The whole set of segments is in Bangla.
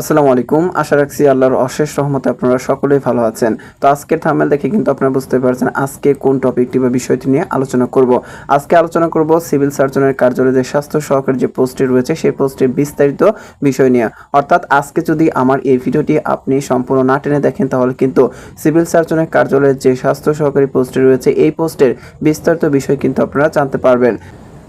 আসসালামু আলাইকুম। আশা রাখছি আল্লাহর অশেষ রহমতে আপনারা সকলেই ভালো আছেন। তো আজকের থামেল দেখে কিন্তু আপনারা বুঝতে পারছেন আজকে কোন টপিকটি বা বিষয়টি নিয়ে আলোচনা করব। আজকে আলোচনা করব সিভিল সার্জনের কার্যালয়ে যে স্বাস্থ্য সহকারী যে পোস্টটি রয়েছে, সেই পোস্টের বিস্তারিত বিষয় নিয়ে। অর্থাৎ আজকে যদি আমার এই ভিডিওটি আপনি সম্পূর্ণ না টেনে দেখেন, তাহলে কিন্তু সিভিল সার্জনের কার্যালয়ের যে স্বাস্থ্য সহকারী পোস্টটি রয়েছে, এই পোস্টের বিস্তারিত বিষয় কিন্তু আপনারা জানতে পারবেন।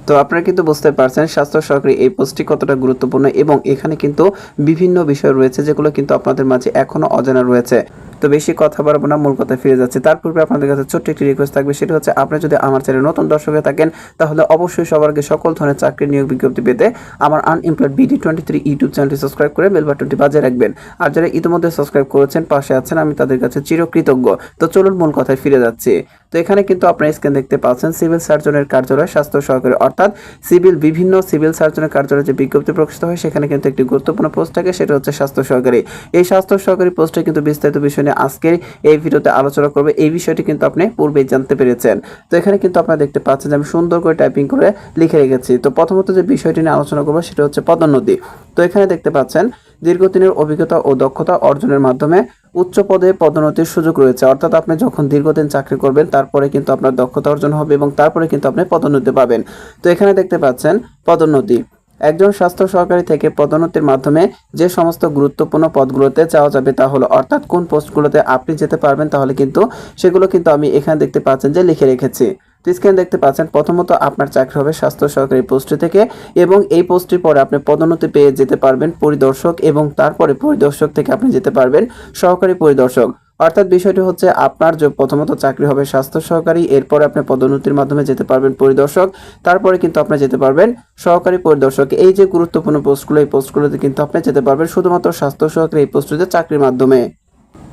তো আপনারা কিন্তু বুঝতে পারছেন স্বাস্থ্য সহকারী এই পোস্টটি কতটা গুরুত্বপূর্ণ এবং এখানে কিন্তু বিভিন্ন বিষয় রয়েছে যেগুলো কিন্তু আপনাদের মাঝে এখনও অজানা রয়েছে। তো বেশি কথা বাড়াবো না, মূল কথায় ফিরে যাচ্ছে। তার পূর্বে আপনাদের কাছে ছোট্ট একটি রিকোয়েস্ট থাকবে, সেটা হচ্ছে আপনি যদি আমার চ্যানেলে নতুন দর্শক হয়ে থাকেন, তাহলে অবশ্যই সবার আগে সকল ধরনের চাকরি নিয়োগ বিজ্ঞপ্তি পেতে আমার unemployed BD twenty three YouTube চ্যানেলটি সাবস্ক্রাইব করে বেল বাটনটি বাজিয়ে রাখবেন। আর যারা ইতিমধ্যে সাবস্ক্রাইব করেছেন, পাশে আছেন, আমি তাদের কাছে চিরকৃতজ্ঞ। তো চলুন মূল কথায় ফিরে যাচ্ছি। তো এখানে কিন্তু আপনারা স্ক্রিন দেখতে পাচ্ছেন সিভিল সার্জনের কার্যালয়, স্বাস্থ্য সহকারী, অর্থাৎ সিভিল বিভিন্ন সিভিল সার্জনের কার্যালয়ে যে বিজ্ঞপ্তি প্রকাশিত হয়, সেখানে কিন্তু একটি গুরুত্বপূর্ণ পোস্ট থাকে, সেটা হচ্ছে স্বাস্থ্য সহকারী। এই স্বাস্থ্য সহকারী পোস্টে কিন্তু বিস্তারিত বিষয় আজকের এই ভিডিওতে আলোচনা করবে। এই বিষয়টি কিন্তু আপনি পূর্বেই জানতে পেরেছেন। তো এখানে কিন্তু আপনারা দেখতে পাচ্ছেন যে আমি সুন্দর করে টাইপিং করে লিখে রেখেছি। তো প্রথমত যে বিষয়টি নিয়ে আলোচনা করব সেটা হচ্ছে পদোন্নতি। তো এখানে দেখতে পাচ্ছেন, দীর্ঘদিনের অভিজ্ঞতা ও দক্ষতা অর্জনের মাধ্যমে উচ্চ পদে পদোন্নতির সুযোগ রয়েছে। অর্থাৎ আপনি যখন দীর্ঘদিন চাকরি করবেন, তারপরে কিন্তু আপনার দক্ষতা অর্জন হবে এবং তারপরে কিন্তু আপনি পদোন্নতি পাবেন। তো এখানে দেখতে পাচ্ছেন, পদোন্নতি। একজন স্বাস্থ্য সহকারী থেকে পদোন্নতির মাধ্যমে যে সমস্ত গুরুত্বপূর্ণ পদগুলোতে চাওয়া যাবে তা হলো, অর্থাৎ কোন পোস্টগুলোতে আপনি যেতে পারবেন তাহলে কিন্তু সেগুলো কিন্তু আমি এখানে দেখতে পাচ্ছেন যে লিখে রেখেছি। তো স্ক্রিনে দেখতে পাচ্ছেন, প্রথমত আপনার চাকরি হবে স্বাস্থ্য সহকারী পোস্টে থেকে এবং এই পোস্টটির পরে আপনি পদোন্নতি পেয়ে যেতে পারবেন পরিদর্শক এবং তারপরে পরিদর্শক থেকে আপনি যেতে পারবেন সহকারী পরিদর্শক। অর্থাৎ বিষয়টি হচ্ছে আপনার যে প্রথমত চাকরি হবে স্বাস্থ্য সহকারী, এরপরে আপনি পদোন্নতির মাধ্যমে যেতে পারবেন পরিদর্শক, তারপরে কিন্তু আপনি যেতে পারবেন সহকারী পরিদর্শক। এই যে গুরুত্বপূর্ণ পোস্টগুলো এই পোস্টগুলোতে কিন্তু আপনি যেতে পারবেন শুধুমাত্র স্বাস্থ্য সহকারী এই পোস্টটিতে চাকরির মাধ্যমে।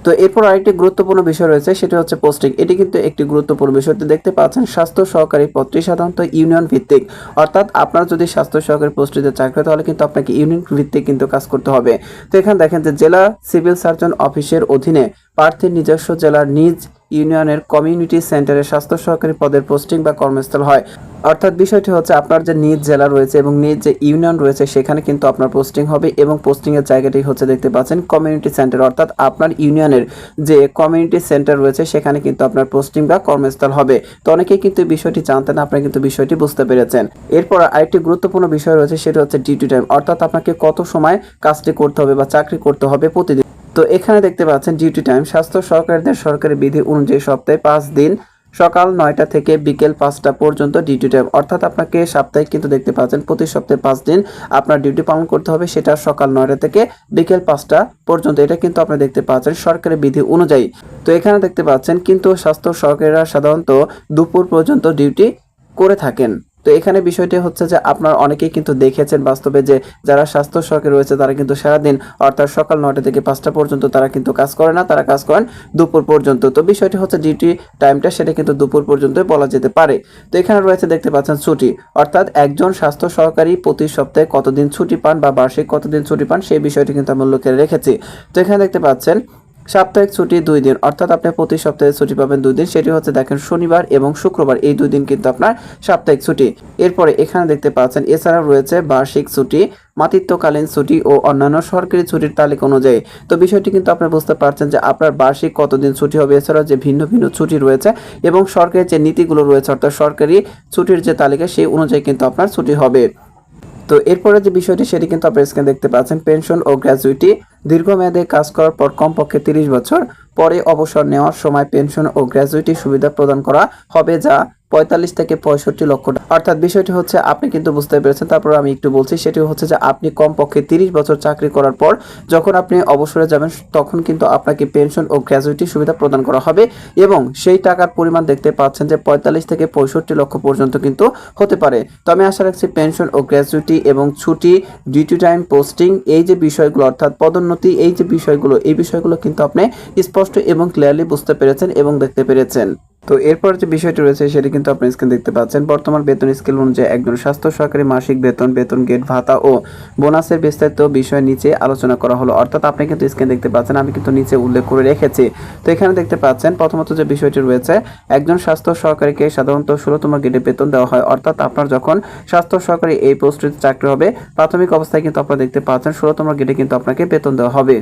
তো এরপর আরেকটি গুরুত্বপূর্ণ বিষয় রয়েছে, সেটি হচ্ছে পোস্টিং এটি কিন্তু একটি গুরুত্বপূর্ণ বিষয়। তো দেখতে পাচ্ছেন, স্বাস্থ্য সহকারী পদটি সাধারণত ইউনিয়ন ভিত্তিক। অর্থাৎ আপনার যদি স্বাস্থ্য সহকারী পোস্টিতে চাকরি হয়, তাহলে কিন্তু আপনাকে ইউনিয়ন ভিত্তিক কিন্তু কাজ করতে হবে। তো এখানে দেখেন যে জেলা সিভিল সার্জন অফিসের অধীনে প্রার্থীর নিজস্ব জেলার নিজ ইউনিয়নের কমিউনিটি সেন্টারে স্বাস্থ্য সহকারী পদের পোস্টিং বা কর্মস্থল হয়। অর্থাৎ বিষয়টি হচ্ছে আপনার যে নিজ জেলা রয়েছে এবং নিজ যে ইউনিয়ন রয়েছে, সেখানে কিন্তু আপনার পোস্টিং হবে এবং পোস্টিং এর জায়গাটি হচ্ছে দেখতে পাচ্ছেন কমিউনিটি সেন্টার। অর্থাৎ আপনার ইউনিয়নের যে কমিউনিটি সেন্টার রয়েছে, সেখানে কিন্তু আপনার পোস্টিং বা কর্মস্থল হবে। তো অনেকেই কিন্তু বিষয়টি জানতেন, আপনারা কিন্তু বিষয়টি বুঝতে পেরেছেন। এরপর আরেকটি গুরুত্বপূর্ণ বিষয় রয়েছে, সেটা হচ্ছে ডিউটি টাইম অর্থাৎ আপনাকে কত সময় কাজটি করতে হবে বা চাকরি করতে হবে প্রতিদিন? তো এখানে দেখতে পাচ্ছেন ডিউটি টাইম স্বাস্থ্য সহকারীদের সরকারি বিধি অনুযায়ী সপ্তাহে পাঁচ দিন, সকাল নয়টা থেকে বিকেল পাঁচটা পর্যন্ত ডিউটি টাইম অর্থাৎ আপনাকে সাপ্তাহিক কিন্তু দেখতে পাচ্ছেন, প্রতি সপ্তাহে পাঁচ দিন আপনার ডিউটি পালন করতে হবে, সেটা সকাল নয়টা থেকে বিকেল পাঁচটা পর্যন্ত। এটা কিন্তু আপনি দেখতে পাচ্ছেন সরকারি বিধি অনুযায়ী। তো এখানে দেখতে পাচ্ছেন, কিন্তু স্বাস্থ্য সহকারীরা সাধারণত দুপুর পর্যন্ত ডিউটি করে থাকেন। তো এখানে বিষয়টি হচ্ছে যে আপনার অনেকেই কিন্তু দেখেছেন বাস্তবে যে যারা স্বাস্থ্য সহকারী রয়েছে, তারা কিন্তু সারাদিন অর্থাৎ সকাল নয়টা থেকে পাঁচটা পর্যন্ত তারা কিন্তু কাজ করে না, তারা কাজ করেন দুপুর পর্যন্ত। তো বিষয়টি হচ্ছে ডিউটি টাইমটা সেটা কিন্তু দুপুর পর্যন্ত বলা যেতে পারে। তো এখানে রয়েছে দেখতে পাচ্ছেন ছুটি। অর্থাৎ একজন স্বাস্থ্য সহকারী প্রতি সপ্তাহে কতদিন ছুটি পান বা বার্ষিক কতদিন ছুটি পান, সেই বিষয়টি কিন্তু আমি উল্লেখ করে রেখেছি। তো এখানে দেখতে পাচ্ছেন সাপ্তাহিক ছুটি দুই দিন, অর্থাৎ আপনি প্রতি সপ্তাহে ছুটি পাবেন দুই দিন। সেটি হচ্ছে দেখেন শনিবার এবং শুক্রবার, এই দুই দিন কিন্তু আপনার সাপ্তাহিক ছুটি। এরপরে এখানে দেখতে পাচ্ছেন এছাড়াও রয়েছে বার্ষিক ছুটি, মাতৃত্বকালীন ছুটি ও অন্যান্য সরকারি ছুটির তালিকা অনুযায়ী। তো বিষয়টি কিন্তু আপনি বুঝতে পারছেন যে আপনার বার্ষিক কতদিন ছুটি হবে এছাড়াও যে ভিন্ন ভিন্ন ছুটি রয়েছে এবং সরকারি যে নীতিগুলো রয়েছে, অর্থাৎ সরকারি ছুটির যে তালিকা, সেই অনুযায়ী কিন্তু আপনার ছুটি হবে। তো এরপরে যে বিষয়টি, সেটি কিন্তু আপনার স্ক্রিনে দেখতে পাচ্ছেন। পেনশন ও গ্র্যাজুইটি দীর্ঘমেয়াদে কাজ করার পর কমপক্ষে তিরিশ বছর পরে অবসর নেওয়ার সময় পেনশন ও গ্র্যাজুইটি সুবিধা প্রদান করা হবে যা পঁয়তাল্লিশ থেকে পঁয়ষট্টি লক্ষ অর্থাৎ বিষয়টি হচ্ছে, আপনি কিন্তু বুঝতে পেরেছেন, তারপর আমি একটু বলছি, সেটি হচ্ছে যে আপনি কমপক্ষে তিরিশ বছর চাকরি করার পর যখন আপনি অবসরে যাবেন, তখন কিন্তু আপনাকে পেনশন ও গ্র্যাজুইটি সুবিধা প্রদান করা হবে এবং সেই টাকার পরিমাণ দেখতে পাচ্ছেন যে পঁয়তাল্লিশ থেকে পঁয়ষট্টি লক্ষ পর্যন্ত কিন্তু হতে পারে। তো আমি আশা রাখছি পেনশন ও গ্র্যাজুইটি এবং ছুটি, ডিউটি টাইম, পোস্টিং, এই যে বিষয়গুলো, অর্থাৎ পদোন্নতি, এই যে বিষয়গুলো, এই বিষয়গুলো কিন্তু আপনি স্পষ্ট এবং ক্লিয়ারলি বুঝতে পেরেছেন এবং দেখতে পেরেছেন। তো এরপর যে বিষয়টি রয়েছে, সেটি কিন্তু আপনি স্ক্রিন দেখতে পাচ্ছেন। বর্তমান বেতন স্কেল অনুযায়ী একজন স্বাস্থ্য সহকারী মাসিক বেতন বেতন গেট ভাতা ও বোনাসের বিস্তারিত বিষয় নিচে আলোচনা করা হলো। অর্থাৎ আপনি কিন্তু স্ক্রিন দেখতে পাচ্ছেন, আমি কিন্তু নিচে উল্লেখ করে রেখেছি। তো এখানে দেখতে পাচ্ছেন, প্রথমত যে বিষয়টি রয়েছে, একজন স্বাস্থ্য সহকারীকে সাধারণত ষোলোতম গেটে বেতন দেওয়া হয়। অর্থাৎ আপনার যখন স্বাস্থ্য সহকারী এই পোস্টটিতে চাকরি হবে, প্রাথমিক অবস্থায় কিন্তু আপনারা দেখতে পাচ্ছেন, ষোলোতম গেটে কিন্তু আপনাকে বেতন দেওয়া হবে।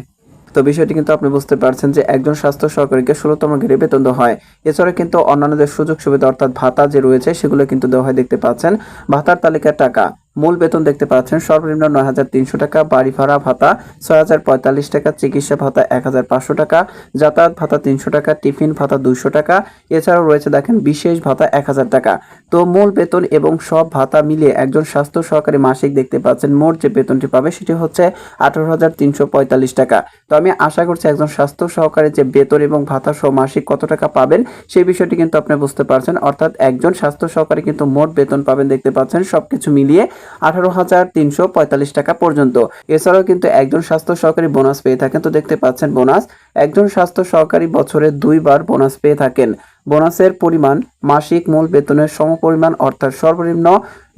তো বিষয়টি কিন্তু আপনি বুঝতে পারছেন যে একজন স্বাস্থ্য সহকারীকে ষোলোতম গ্রেডে বেতন দেওয়া হয়। এছাড়া কিন্তু অন্যান্যদের সুযোগ সুবিধা অর্থাৎ ভাতা যে রয়েছে, সেগুলো কিন্তু দেওয়া হয়, দেখতে পাচ্ছেন। ভাতার তালিকার টাকা। মূল বেতন দেখতে পাচ্ছেন, সর্বনিম্ন নয় হাজার তিনশো টাকা, বাড়ি ভাড়া ভাতা ছয় হাজার পঁয়তাল্লিশ টাকা, চিকিৎসা ভাতা এক হাজার পাঁচশো টাকা, যাতায়াত ভাতা তিনশো টাকা, টিফিন ভাতা দুইশো টাকা, এছাড়াও রয়েছে দেখেন বিশেষ ভাতা এক হাজার টাকা। তো মূল বেতন এবং সব ভাতা মিলিয়ে একজন স্বাস্থ্য সহকারী মাসিক দেখতে পাচ্ছেন, মোট যে বেতনটি পাবে সেটি হচ্ছে আঠারো হাজার তিনশো পঁয়তাল্লিশ টাকা। তো আমি আশা করছি একজন স্বাস্থ্য সহকারী যে বেতন এবং ভাতা সহ মাসিক কত টাকা পাবেন, সেই বিষয়টি কিন্তু আপনি বুঝতে পারছেন। অর্থাৎ একজন স্বাস্থ্য সহকারী কিন্তু মোট বেতন পাবেন দেখতে পাচ্ছেন, সবকিছু মিলিয়ে আঠারো হাজার তিনশো পঁয়তাল্লিশ টাকা পর্যন্ত। এছাড়াও কিন্তু একজন স্বাস্থ্য সহকারী বোনাস পেয়ে থাকেন। তো দেখতে পাচ্ছেন বোনাস, একজন স্বাস্থ্য সহকারী বছরে দুইবার বোনাস পেয়ে থাকেন। বোনাসের পরিমাণ মাসিক মূল বেতনের সমপরিমাণ, অর্থাৎ সর্বনিম্ন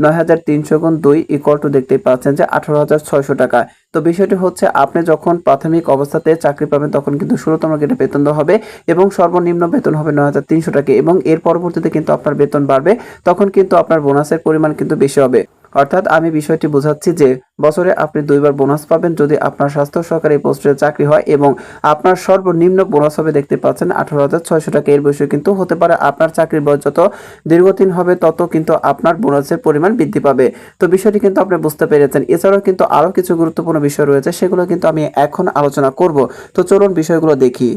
নয় হাজার তিনশো গুণ দুই ইকুয়াল টু দেখতে পাচ্ছেন যে আঠারো হাজার ছয়শো টাকা। তো বিষয়টি হচ্ছে, আপনি যখন প্রাথমিক অবস্থাতে চাকরি পাবেন, তখন কিন্তু ষোলোতম গেটে বেতন দেওয়া হবে এবং সর্বনিম্ন বেতন হবে নয় হাজার তিনশো টাকা এবং এর পরবর্তীতে কিন্তু আপনার বেতন বাড়বে, তখন কিন্তু আপনার বোনাসের পরিমাণ কিন্তু বেশি হবে। অর্থাৎ আমি বিষয়টি বোঝাচ্ছি যে বছরে আপনি দুইবার বোনাস পাবেন যদি আপনার স্বাস্থ্য সহকারী পোস্টে চাকরি হয় এবং আপনার সর্বনিম্ন বোনাস হবে দেখতে পাচ্ছেন আঠারো হাজার ছয়শো টাকা। এর বিষয়ে কিন্তু হতে পারে আপনার চাকরির বয়স যত দীর্ঘদিন হবে, তত কিন্তু আপনার বোনাসের পরিমাণ বৃদ্ধি পাবে। তো বিষয়টি কিন্তু আপনি বুঝতে পেরেছেন। এছাড়াও কিন্তু আরও কিছু গুরুত্বপূর্ণ বিষয় রয়েছে, সেগুলো কিন্তু আমি এখন আলোচনা করব। তো চলুন বিষয়গুলো দেখি।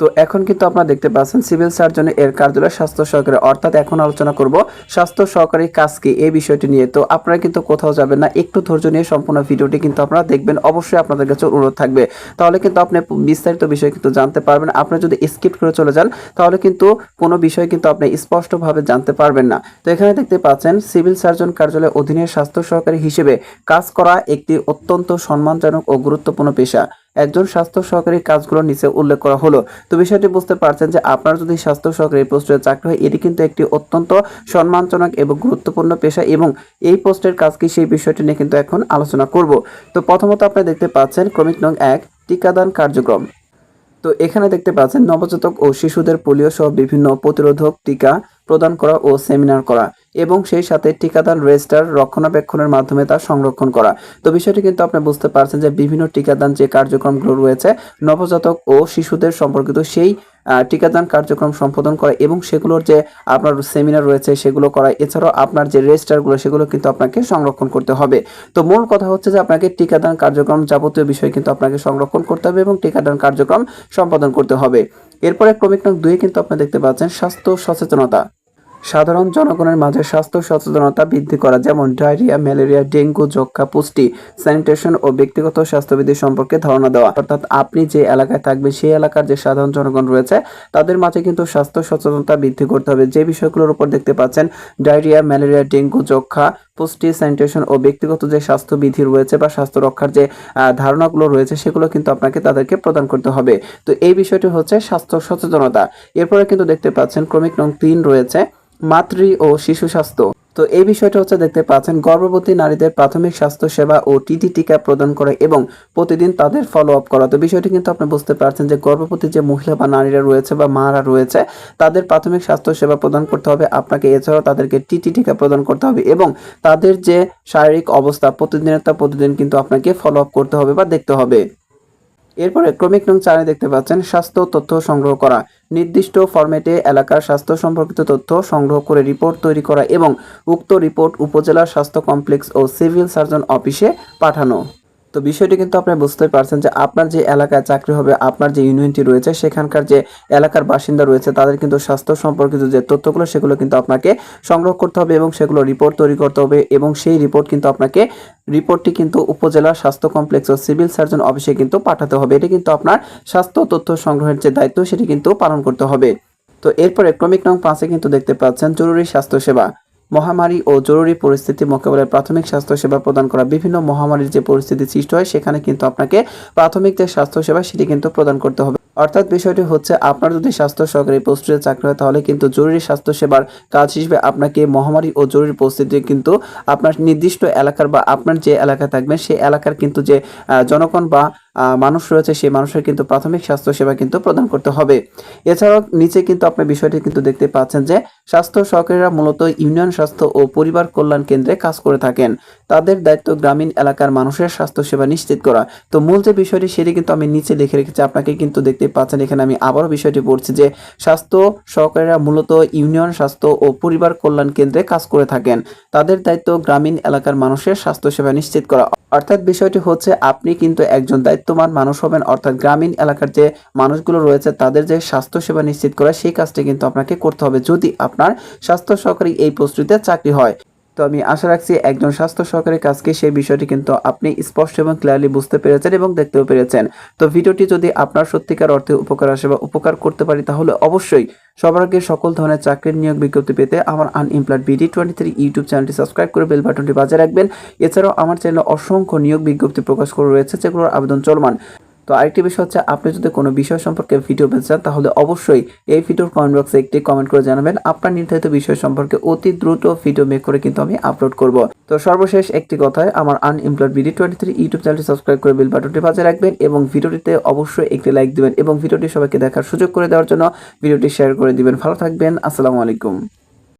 তো এখন কিন্তু আপনারা দেখতে পাচ্ছেন, সিভিল সার্জনে এর কার্যালয় স্বাস্থ্য সহকারী। অর্থাৎ এখন আলোচনা করব স্বাস্থ্য সহকারী কাজ কি, এই বিষয়টি নিয়ে। তো আপনারা কিন্তু কোথাও যাবেন না, একটু ধৈর্য নিয়ে সম্পূর্ণ ভিডিওটি কিন্তু আপনারা দেখবেন। অবশ্যই আপনাদের কাছে অনুরোধ থাকবে। তাহলে কিন্তু আপনি বিস্তারিত বিষয় কিন্তু জানতে পারবেন। আপনি যদি স্কিপ করে চলে যান, তাহলে কিন্তু কোনো বিষয় কিন্তু আপনি স্পষ্টভাবে জানতে পারবেন না। তো এখানে দেখতে পাচ্ছেন, সিভিল সার্জন কার্যালয়ের অধীনে স্বাস্থ্য সহকারী হিসেবে কাজ করা একটি অত্যন্ত সম্মানজনক ও গুরুত্বপূর্ণ পেশা। একজন স্বাস্থ্য সহকারী কাজগুলো নিচে উল্লেখ করা হলো। তো বিষয়টি বুঝতে পারছেন যে আপনার যদি স্বাস্থ্য সহকারী পোস্টে চাকরি হয়, এটি কিন্তু একটি অত্যন্ত সম্মানজনক এবং গুরুত্বপূর্ণ পেশা এবং এই পোস্টের কাজ কি সেই বিষয়টি নিয়ে কিন্তু এখন আলোচনা করব। তো প্রথমত আপনি দেখতে পাচ্ছেন ক্রমিক নং এক, টিকাদান কার্যক্রম। তো এখানে দেখতে পাচ্ছেন নবজাতক ও শিশুদের পোলিও সহ বিভিন্ন প্রতিরোধক টিকা প্রদান করা ও সেমিনার করা এবং সেই সাথে টিকাদান রেজিস্টার রক্ষণাবেক্ষণের মাধ্যমে তা সংরক্ষণ করা। তো বিষয়টি কিন্তু আপনি বুঝতে পারছেন যে বিভিন্ন টিকাদান যে কার্যক্রমগুলো রয়েছে, নবজাতক ও শিশুদের সম্পর্কিত সেই টিকাদান কার্যক্রম সম্পাদন করা এবং সেগুলোর যে আপনার সেমিনার রয়েছে সেগুলো করা, এছাড়াও আপনার যে রেজিস্টারগুলো সেগুলো কিন্তু আপনাকে সংরক্ষণ করতে হবে। তো মূল কথা হচ্ছে যে আপনাকে টিকাদান কার্যক্রম যাবতীয় বিষয় কিন্তু আপনাকে সংরক্ষণ করতে হবে এবং টিকাদান কার্যক্রম সম্পাদন করতে হবে। এরপরে ক্রমিক নং দুই কিন্তু আপনি দেখতে পাচ্ছেন স্বাস্থ্য সচেতনতা। সাধারণ জনগণের মাঝে স্বাস্থ্য সচেতনতা বৃদ্ধি করা, যেমন ডায়রিয়া, ম্যালেরিয়া, ডেঙ্গু যক্ষা পুষ্টি, স্যানিটেশন ও ব্যক্তিগত স্বাস্থ্যবিধি সম্পর্কে ধারণা দেওয়া। অর্থাৎ আপনি যে এলাকায় থাকবেন, সেই এলাকার যে সাধারণ জনগণ রয়েছে, তাদের মাঝে কিন্তু স্বাস্থ্য সচেতনতা বৃদ্ধি করতে হবে। যে বিষয়গুলোর উপর দেখতে পাচ্ছেন, ডায়রিয়া, ম্যালেরিয়া, ডেঙ্গু যক্ষা পুষ্টি, স্যানিটেশন ও ব্যক্তিগত যে স্বাস্থ্যবিধি রয়েছে বা স্বাস্থ্য রক্ষার যে ধারণাগুলো রয়েছে, সেগুলো কিন্তু আপনাকে তাদেরকে প্রদান করতে হবে। তো এই বিষয়টি হচ্ছে স্বাস্থ্য সচেতনতা। এরপরে কিন্তু দেখতে পাচ্ছেন, ক্রমিক নং তিন রয়েছে। মাতৃ ও শিশু স্বাস্থ্য। তো এই বিষয়টা হচ্ছে দেখতে পাচ্ছেন, গর্ভবতী নারীদের প্রাথমিক স্বাস্থ্য সেবা ও টিটি টিকা প্রদান করে এবং প্রতিদিন তাদের ফলো আপ করা। তো বিষয়টি কিন্তু আপনি বুঝতে পারছেন যে গর্ভবতী যে মহিলা বা নারীরা রয়েছে বা মারা রয়েছে, তাদের প্রাথমিক স্বাস্থ্য সেবা প্রদান করতে হবে। আপনাকে এছাড়াও তাদেরকে টিটি টিকা প্রদান করতে হবে এবং তাদের যে শারীরিক অবস্থা, প্রতিদিনের তা প্রতিদিন কিন্তু আপনাকে ফলো আপ করতে হবে বা দেখতে হবে। এরপরে ক্রমিক নং চারে দেখতে পাচ্ছেন স্বাস্থ্য তথ্য সংগ্রহ করা। নির্দিষ্ট ফরম্যাটে এলাকার স্বাস্থ্য সম্পর্কিত তথ্য সংগ্রহ করে রিপোর্ট তৈরি করা এবং উক্ত রিপোর্ট উপজেলা স্বাস্থ্য কমপ্লেক্স ও সিভিল সার্জন অফিসে পাঠানো। তো বিষয়টি কিন্তু আপনি বুঝতে পারছেন যে আপনার যে এলাকায় চাকরি হবে, আপনার যে ইউনিয়নটি রয়েছে, সেখানকার যে এলাকার বাসিন্দা রয়েছে, তাদের কিন্তু স্বাস্থ্য সম্পর্কিত যে তথ্যগুলো, সেগুলো কিন্তু আপনাকে সংগ্রহ করতে হবে এবং সেগুলো রিপোর্ট তৈরি করতে হবে এবং সেই রিপোর্ট কিন্তু আপনাকে রিপোর্টটি কিন্তু উপজেলা স্বাস্থ্য কমপ্লেক্স ও সিভিল সার্জন অফিসে কিন্তু পাঠাতে হবে। এটি কিন্তু আপনার স্বাস্থ্য তথ্য সংগ্রহের যে দায়িত্ব, সেটি কিন্তু পালন করতে হবে। তো এরপরে ক্রমিক নং পাঁচে কিন্তু দেখতে পাচ্ছেন জরুরি স্বাস্থ্য সেবা। মহামারী ও জরুরি পরিস্থিতি মোকাবেলায় প্রাথমিক স্বাস্থ্যসেবা প্রদান করা, বিভিন্ন মহামারীর যে পরিস্থিতি সৃষ্টি হয়, সেখানে কিন্তু আপনাকে প্রাথমিক যে স্বাস্থ্য সেবা সেটি কিন্তু প্রদান করতে হবে। অর্থাৎ বিষয়টি হচ্ছে, আপনার যদি স্বাস্থ্য সহকারী পোস্টে চাকরি হয়, তাহলে কিন্তু জরুরি স্বাস্থ্য সেবার কাজ হিসেবে আপনাকে মহামারী ও জরুরি পরিস্থিতি কিন্তু আপনার নির্দিষ্ট এলাকার বা আপনার যে এলাকা থাকবেন, সেই এলাকার কিন্তু যে জনগণ বা মানুষ রয়েছে, সেই মানুষের কিন্তু প্রাথমিক স্বাস্থ্য সেবা কিন্তু প্রদান করতে হবে। এছাড়াও নিচে কিন্তু আপনি বিষয়টি কিন্তু দেখতে পাচ্ছেন যে, স্বাস্থ্য সহকারীরা মূলত ইউনিয়ন স্বাস্থ্য ও পরিবার কল্যাণ কেন্দ্রে কাজ করে থাকেন। তাদের দায়িত্ব গ্রামীণ এলাকার মানুষের স্বাস্থ্য সেবা নিশ্চিত করা। তো মূল যে বিষয়টি, সেটি কিন্তু আমি নিচে লিখে রেখেছি, আপনাকে কিন্তু দেখতে পাচ্ছেন, এখানে আমি আবারও বিষয়টি পড়ছি যে স্বাস্থ্য সহকারীরা মূলত ইউনিয়ন স্বাস্থ্য ও পরিবার কল্যাণ কেন্দ্রে কাজ করে থাকেন। তাদের দায়িত্ব গ্রামীণ এলাকার মানুষের স্বাস্থ্য সেবা নিশ্চিত করা। অর্থাৎ বিষয়টি হচ্ছে, আপনি কিন্তু একজন দায়িত্ববান মানুষ হবেন, অর্থাৎ গ্রামীণ এলাকার যে মানুষগুলো রয়েছে, তাদের যে স্বাস্থ্য সেবা নিশ্চিত করা, সেই কাজটি কিন্তু আপনাকে করতে হবে যদি আপনার স্বাস্থ্য সহকারী এই পোস্টটিতে চাকরি হয়। তো আমি আশা রাখছি একজন স্বাস্থ্য সহকারী কাজকে সেই বিষয়টি কিন্তু আপনি স্পষ্ট এবং ক্লিয়ারলি বুঝতে পেরেছেন এবং দেখতেও পেরেছেন। তো ভিডিওটি যদি আপনার সত্যিকার অর্থে উপকার আসে বা উপকার করতে পারি, তাহলে অবশ্যই সবার আগে সকল ধরনের চাকরির নিয়োগ বিজ্ঞপ্তি পেতে আমার unemployed BD twenty three YouTube চ্যানেলটি সাবস্ক্রাইব করে বেল বাটনটি বাজিয়ে রাখবেন। এছাড়াও আমার চ্যানেলে অসংখ্য নিয়োগ বিজ্ঞপ্তি প্রকাশ করে রয়েছে, যেগুলোর আবেদন চলমান। তো আরেকটি বিষয় হচ্ছে, আপনি যদি কোনো বিষয় সম্পর্কে ভিডিও পেতে চান তাহলে অবশ্যই এই ভিডিওর কমেন্ট বক্সে একটি কমেন্ট করে জানাবেন। আপনার নির্ধারিত বিষয় সম্পর্কে অতি দ্রুত ভিডিও মেক করে কিন্তু আমি আপলোড করব। তো সর্বশেষ একটি কথায়, আমার unemployed BD twenty three YouTube চ্যানেলটি সাবস্ক্রাইব করে বেল বাটনটি বাজিয়ে রাখবেন এবং ভিডিওটিতে অবশ্যই একটি লাইক দিবেন এবং ভিডিওটি সবাইকে দেখার সুযোগ করে দেওয়ার জন্য ভিডিওটি শেয়ার করে দিবেন। ভালো থাকবেন, আসসালামু আলাইকুম।